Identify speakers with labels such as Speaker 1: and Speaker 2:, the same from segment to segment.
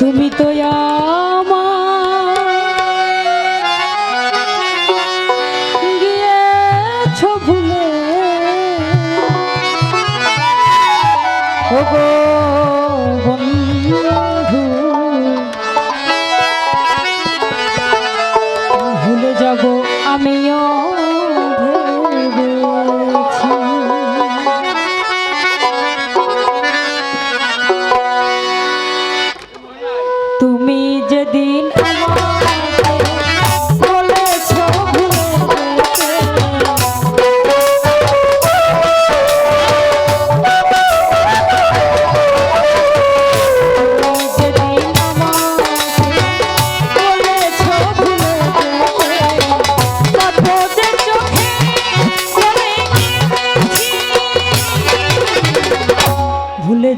Speaker 1: তুমি তো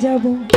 Speaker 1: যাব।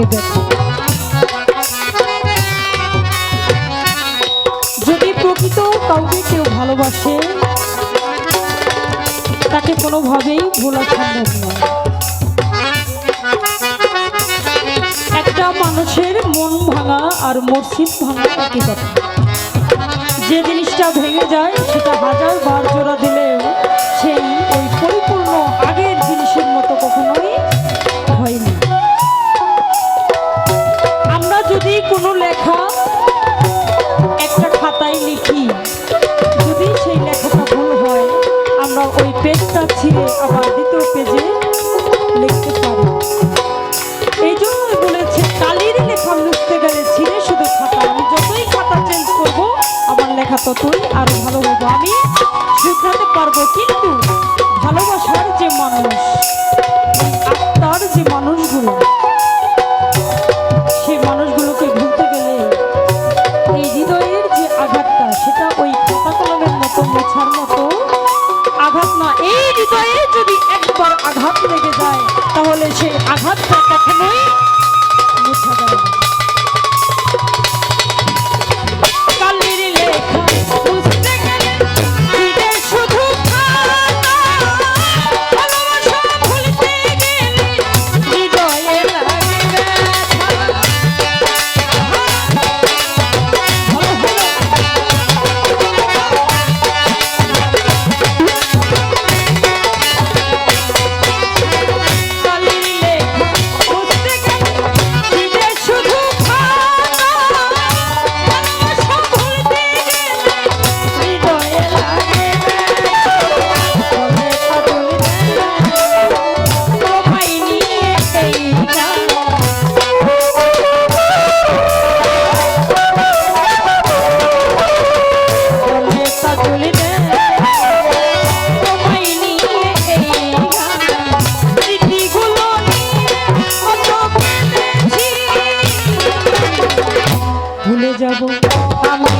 Speaker 1: লাগে যদি প্রকৃত কাউকে কেউ ভালোবাসে, তাকে কোনোভাবেই ভোলা সম্ভব নয়। একটা মানুষের মন ভাঙা আর মসজিদ ভাঙা একই কথা। যে জিনিসটা ভেঙে যায়, সেটা হাজার বার জোড়া দিলেও সেই ওই পরিপূর্ণ ওই আমার দ্বিতীয় পেজে লিখতে পারি। এই জন্য বলেছে, কালির লেখা লিখতে গেলে ছিঁড়ে শুধু খাতা। আমি যতই খাতা চেঞ্জ করব, আমার লেখা ততই আরও ভালো হব আমি শুধরাতে পারব কিন্তু এই হৃদয়ে যদি একবার আঘাত লেগে যায় তাহলে সেই আঘাতটা কখনোই মোছা যায় না। আমি